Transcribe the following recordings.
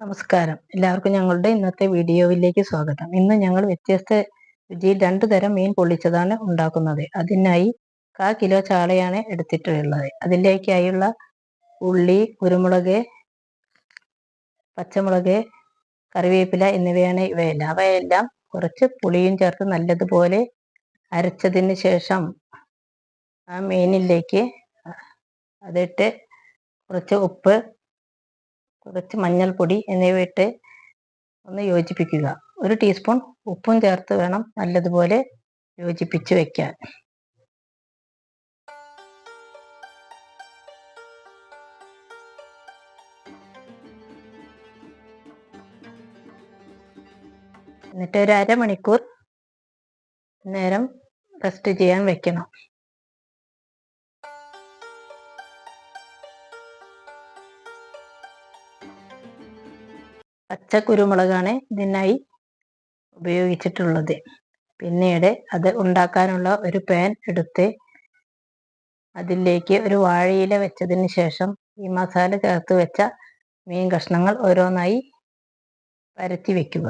നമസ്കാരം. എല്ലാവർക്കും ഞങ്ങളുടെ ഇന്നത്തെ വീഡിയോയിലേക്ക് സ്വാഗതം. ഇന്ന് ഞങ്ങൾ വ്യത്യസ്ത രുചിയിൽ രണ്ടു തരം മീൻ പൊള്ളിച്ചതാണ് ഉണ്ടാക്കുന്നത്. അതിനായി കാ കിലോ ചാളയാണ് എടുത്തിട്ടുള്ളത്. അതിലേക്കായുള്ള ഉള്ളി കുരുമുളക് പച്ചമുളക് കറിവേപ്പില എന്നിവയാണ് ഇവയെല്ലാം. അവയെല്ലാം കുറച്ച് പുളിയും ചേർത്ത് നല്ലതുപോലെ അരച്ചതിന് ശേഷം ആ മീനിലേക്ക് അതിട്ട് കുറച്ച് ഉപ്പ് കുറച്ച് മഞ്ഞൾപ്പൊടി എന്നിവ ഇട്ട് ഒന്ന് യോജിപ്പിക്കുക. ഒരു ടീസ്പൂൺ ഉപ്പും ചേർത്ത് വേണം നല്ലതുപോലെ യോജിപ്പിച്ച് വെക്കാൻ. എന്നിട്ട് ഒരു അരമണിക്കൂർ നേരം റെസ്റ്റ് ചെയ്യാൻ വെക്കണം. പച്ച കുരുമുളകാണ് ഇതിനായി ഉപയോഗിച്ചിട്ടുള്ളത്. പിന്നീട് അത് ഉണ്ടാക്കാനുള്ള ഒരു പാൻ എടുത്ത് അതിലേക്ക് ഒരു വാഴയില വെച്ചതിന് ശേഷം ഈ മസാല ചേർത്ത് വെച്ച മീൻ കഷ്ണങ്ങൾ ഓരോന്നായി പരത്തി വെക്കുക.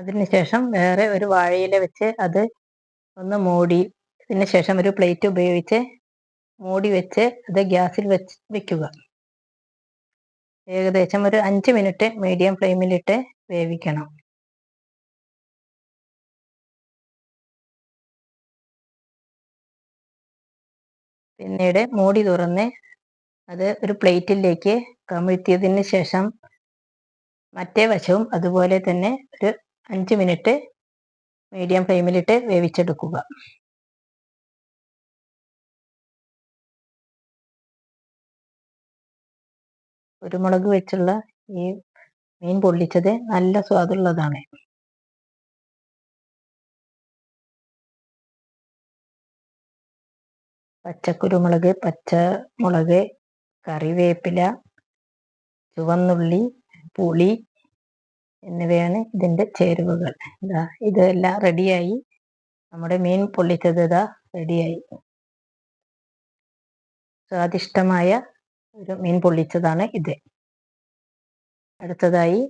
അതിനുശേഷം വേറെ ഒരു വാഴയില വെച്ച് അത് ഒന്ന് മൂടി അതിന് ശേഷം ഒരു പ്ലേറ്റ് ഉപയോഗിച്ച് മൂടി വെച്ച് അത് ഗ്യാസിൽ വെച്ച് വെക്കുക. ഏകദേശം ഒരു അഞ്ച് മിനിറ്റ് മീഡിയം ഫ്ലെയിമിലിട്ട് വേവിക്കണം. പിന്നീട് മൂടി തുറന്ന് അത് ഒരു പ്ലേറ്റിലേക്ക് കമിഴ്ത്തിയതിന് ശേഷം മറ്റേ വശവും അതുപോലെ തന്നെ ഒരു അഞ്ച് മിനിറ്റ് മീഡിയം ഫ്ലെയിമിലിട്ട് വേവിച്ചെടുക്കുക. കുരുമുളക് വെച്ചുള്ള ഈ മീൻ പൊള്ളിച്ചത് നല്ല സ്വാദുള്ളതാണ്. പച്ചക്കുരുമുളക് പച്ചമുളക് കറിവേപ്പില ചുവന്നുള്ളി പുളി എന്നിവയാണ് ഇതിന്റെ ചേരുവകൾ. ഇതാ ഇതെല്ലാം റെഡിയായി. നമ്മുടെ മീൻ പൊള്ളിച്ചത് ഇതാ റെഡിയായി. സ്വാദിഷ്ടമായ ഒരു മീൻ പൊള്ളിച്ചതാണ് ഇത്. അടുത്തതായി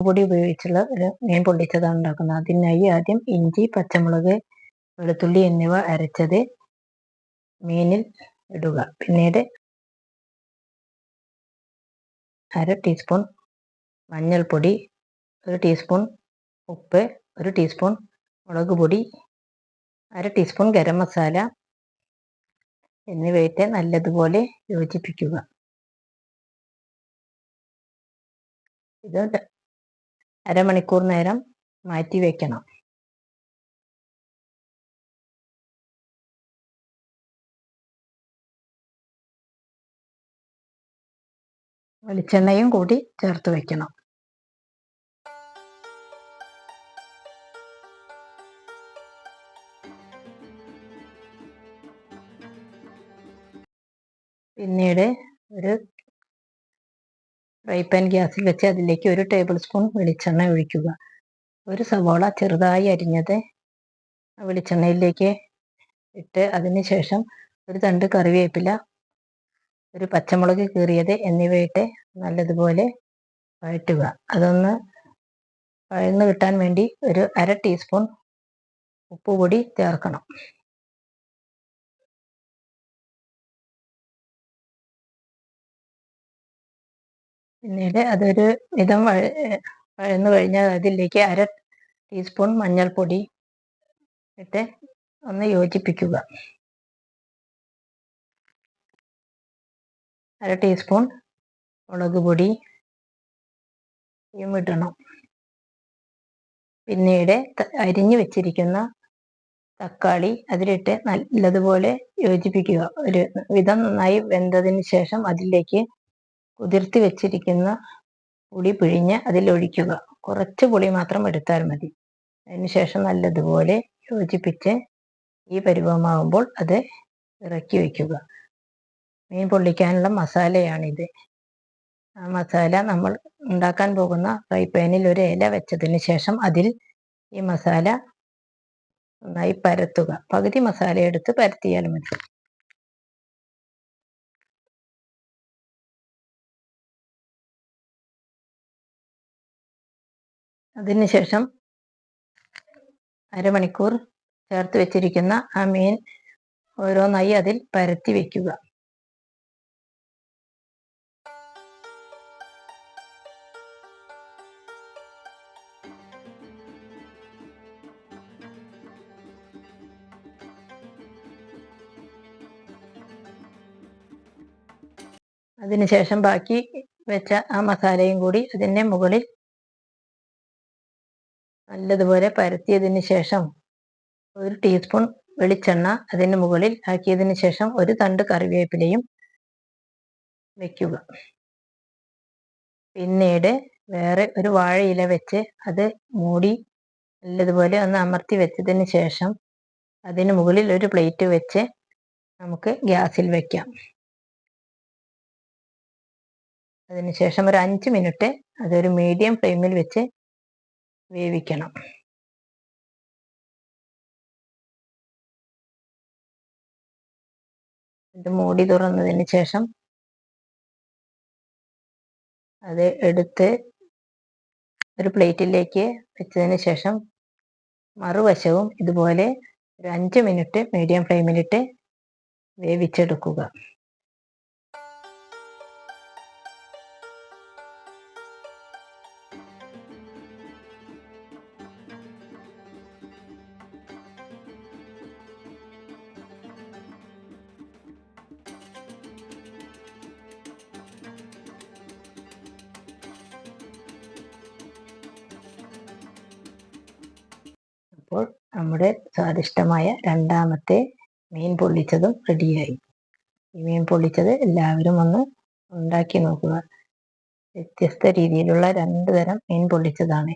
പൊടി ഉപയോഗിച്ചുള്ള ഒരു മീൻ പൊള്ളിച്ചതാണ് ഉണ്ടാക്കുന്നത്. അതിനായി ആദ്യം ഇഞ്ചി പച്ചമുളക് വെളുത്തുള്ളി എന്നിവ അരച്ചത് മീനിൽ ഇടുക. പിന്നീട് അര ടീസ്പൂൺ മഞ്ഞൾപ്പൊടി ഒരു ടീസ്പൂൺ ഉപ്പ് ഒരു ടീസ്പൂൺ മുളക് പൊടി അര ടീസ്പൂൺ ഗരം മസാല എന്നിവയിട്ട് നല്ലതുപോലെ യോജിപ്പിക്കുക. ഇത് അരമണിക്കൂർ നേരം മാറ്റി വയ്ക്കണം വെളിച്ചെണ്ണയും കൂടി ചേർത്ത് വയ്ക്കണം പിന്നീട് ഒരു ഫ്രൈ പാൻ ഗ്യാസിൽ വെച്ച് അതിലേക്ക് ഒരു ടേബിൾ സ്പൂൺ വെളിച്ചെണ്ണ ഒഴിക്കുക. ഒരു സവോള ചെറുതായി അരിഞ്ഞത് വെളിച്ചെണ്ണയിലേക്ക് ഇട്ട് അതിന് ശേഷം ഒരു തണ്ട് കറിവേപ്പില ഒരു പച്ചമുളക് കീറിയത് എന്നിവയിട്ട് നല്ലതുപോലെ വഴറ്റുക. അതൊന്ന് വഴന്ന് കിട്ടാൻ വേണ്ടി ഒരു അര ടീസ്പൂൺ ഉപ്പുപൊടി ചേർക്കണം. പിന്നീട് അതൊരു വിധം വഴ വഴന്നു കഴിഞ്ഞാൽ അതിലേക്ക് അര ടീസ്പൂൺ മഞ്ഞൾപ്പൊടി ഇട്ട് ഒന്ന് യോജിപ്പിക്കുക. അര ടീസ്പൂൺ മുളക് പൊടി ഇടണം. പിന്നീട് അരിഞ്ഞു വെച്ചിരിക്കുന്ന തക്കാളി അതിലിട്ട് നല്ലതുപോലെ യോജിപ്പിക്കുക. ഒരു വിധം നന്നായി വെന്തതിന് ശേഷം അതിലേക്ക് കുതിർത്തി വെച്ചിരിക്കുന്ന പുളി പിഴിഞ്ഞ് അതിലൊഴിക്കുക. കുറച്ച് പുളി മാത്രം എടുത്താൽ മതി. അതിനുശേഷം നല്ലതുപോലെ യോജിപ്പിച്ച് ഈ പരുവമാകുമ്പോൾ അത് ഇറക്കി വയ്ക്കുക. മീൻ പൊള്ളിക്കാനുള്ള മസാലയാണിത്. ആ മസാല നമ്മൾ ഉണ്ടാക്കാൻ പോകുന്ന ഫ്രൈ പാനിൽ ഒരു ഇല വെച്ചതിന് ശേഷം അതിൽ ഈ മസാല നന്നായി പരത്തുക. പകുതി മസാല എടുത്ത് പരത്തിയാൽ മതി. അതിനുശേഷം അരമണിക്കൂർ ചേർത്ത് വെച്ചിരിക്കുന്ന ആ മീൻ ഓരോന്നായി അതിൽ പരത്തി വെക്കുക. അതിനുശേഷം ബാക്കി വെച്ച ആ മസാലയും കൂടി അതിന്റെ മുകളിൽ നല്ലതുപോലെ പരത്തിയതിന് ശേഷം ഒരു ടീസ്പൂൺ വെളിച്ചെണ്ണ അതിന് മുകളിൽ ആക്കിയതിന് ശേഷം ഒരു തണ്ട് കറിവേപ്പിലയും വെക്കുക. പിന്നീട് വേറെ ഒരു വാഴയില വെച്ച് അത് മൂടി നല്ലതുപോലെ ഒന്ന് അമർത്തി വെച്ചതിന് ശേഷം അതിന് മുകളിൽ ഒരു പ്ലേറ്റ് വെച്ച് നമുക്ക് ഗ്യാസിൽ വെക്കാം. അതിനുശേഷം ഒരു അഞ്ച് മിനിറ്റ് അതൊരു മീഡിയം ഫ്ലെയിമിൽ വെച്ച് വേവിക്കണം. ഇത് മൂടി തുറന്നതിന് ശേഷം അത് എടുത്ത് ഒരു പ്ലേറ്റിലേക്ക് വെച്ചതിന് ശേഷം മറുവശവും ഇതുപോലെ ഒരു അഞ്ച് മിനിറ്റ് മീഡിയം ഫ്ലെയിമിലിട്ട് വേവിച്ചെടുക്കുക. നമ്മുടെ സ്വാദിഷ്ടമായ രണ്ടാമത്തെ മീൻ പൊള്ളിച്ചതും റെഡിയായി ഈ മീൻ പൊള്ളിച്ചത് എല്ലാവരും ഒന്ന് ഉണ്ടാക്കി നോക്കുക. വ്യത്യസ്ത രീതിയിലുള്ള രണ്ട് തരം മീൻ പൊള്ളിച്ചതാണ്.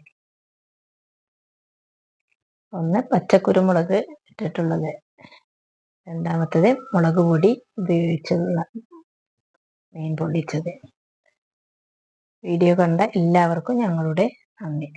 ഒന്ന് പച്ചക്കുരുമുളക് ഇട്ടിട്ടുള്ളത്. രണ്ടാമത്തത് മുളക് പൊടി ഉപയോഗിച്ചുള്ള മീൻ പൊള്ളിച്ചത്. വീഡിയോ കണ്ട എല്ലാവർക്കും ഞങ്ങളുടെ നന്ദി.